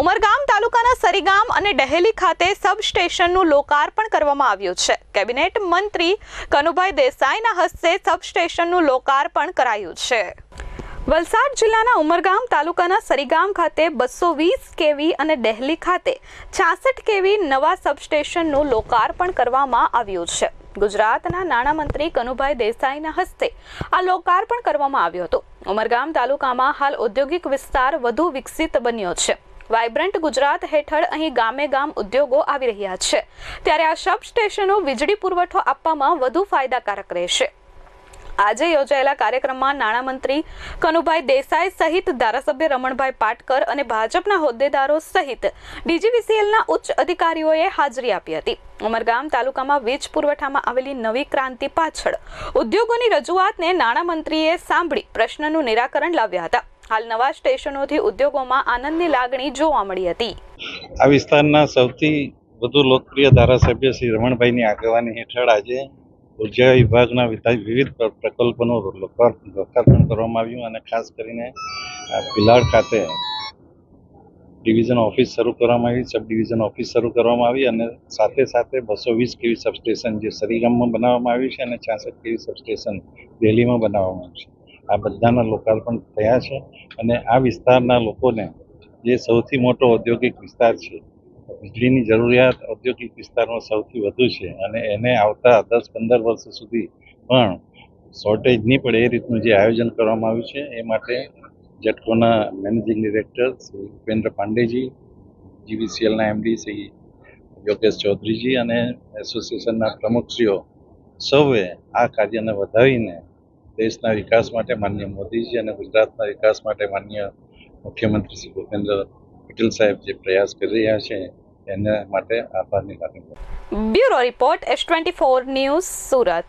ઉમરગામ તાલુકાના સરીગામ અને ડહેલી ખાતે સબસ્ટેશનનું લોકાર્પણ કરવામાં આવ્યું છે. કેબિનેટ મંત્રી કનુભાઈ દેસાઈના હસ્તે સબસ્ટેશનનું લોકાર્પણ કરાયું છે. વલસાડ જિલ્લાના ઉમરગામ તાલુકાના સરીગામ ખાતે બસો વીસ કેવી અને ડહેલી ખાતે છાસઠ કેવી નવા સબસ્ટેશનનું લોકાર્પણ કરવામાં આવ્યું છે. ગુજરાતના નાણામંત્રી કનુભાઈ દેસાઈના હસ્તે આ લોકાર્પણ કરવામાં આવ્યું હતું. ઉમરગામ તાલુકામાં હાલ ઔદ્યોગિક વિસ્તાર વધુ વિકસિત બન્યો છે. વાઇબ્રન્ટ ગુજરાત હેઠળ અહીં ગામે ગામ ઉદ્યોગો આવી રહ્યા છે. ત્યારે આ સબસ્ટેશનો વીજળી પુરવઠો આપવામાં વધુ ફાયદાકારક રહેશે. આજે યોજાયેલા કાર્યક્રમમાં નાણામંત્રી કનુભાઈ દેસાઈ સહિત ધારાસભ્ય રમણભાઈ પાટકર અને ભાજપના હોદ્દેદારો સહિત ડીજીવીસીએલના ઉચ્ચ અધિકારીઓએ હાજરી આપી હતી. ઉમરગામ તાલુકામાં વીજ પુરવઠામાં આવેલી નવી ક્રાંતિ પાછળ ઉદ્યોગોની રજૂઆતને નાણામંત્રીએ સાંભળી પ્રશ્નનું નિરાકરણ લાવ્યા હતા. હાલ નવા સ્ટેશનોથી ઉદ્યોગોમાં આનંદની લાગણી જોવા મળી હતી. આ વિસ્તારના સૌથી વધુ લોકપ્રિય ધારાસભ્ય શ્રી રમણભાઈની આગેવાની હેઠળ આજે ઊર્જા વિભાગના વિધા- વિવિધ પ્ર- પ્રકલ્પોનું લોકાર્પણ કરવામાં આવ્યું અને ખાસ કરીને પિલાડ ખાતે ડિવિઝન ઓફિસ શરૂ કરવામાં આવી, સબ ડિવિઝન ઓફિસ શરૂ કરવામાં આવી અને સાથે સાથે બસો વીસ કેવી સબસ્ટેશન જે સરીગામમાં બનાવવામાં આવ્યું છે અને છાસઠ કેવી સબસ્ટેશન દિલ્હીમાં બનાવવામાં આવ્યું છે. આ બધાના લોકાર્પણ થયા છે અને આ વિસ્તારના લોકોને જે સૌથી મોટો ઔદ્યોગિક વિસ્તાર છે, વીજળીની જરૂરિયાત ઔદ્યોગિક વિસ્તારમાં સૌથી વધુ છે અને એને આવતા દસ પંદર વર્ષ સુધી પણ શોર્ટેજ નહીં પડે એ રીતનું જે આયોજન કરવામાં આવ્યું છે, એ માટે જટકોના મેનેજિંગ ડિરેક્ટર શ્રી ઉપેન્દ્ર પાંડેજી જીવીસીએલના એમડી શ્રી યોગેશ ચૌધરીજી અને એસોસિએશનના પ્રમુખશ્રીઓ સૌએ આ કાર્યને વધાવીને દેશના વિકાસ માટે માન્ય મોદીજી અને ગુજરાતના વિકાસ માટે માન્ય મુખ્યમંત્રી શ્રી ભૂપેન્દ્ર પટેલ સાહેબ જે પ્રયાસ કરી રહ્યા છે, એના માટે આભારની લાગણી bureau report S twenty four news Surat.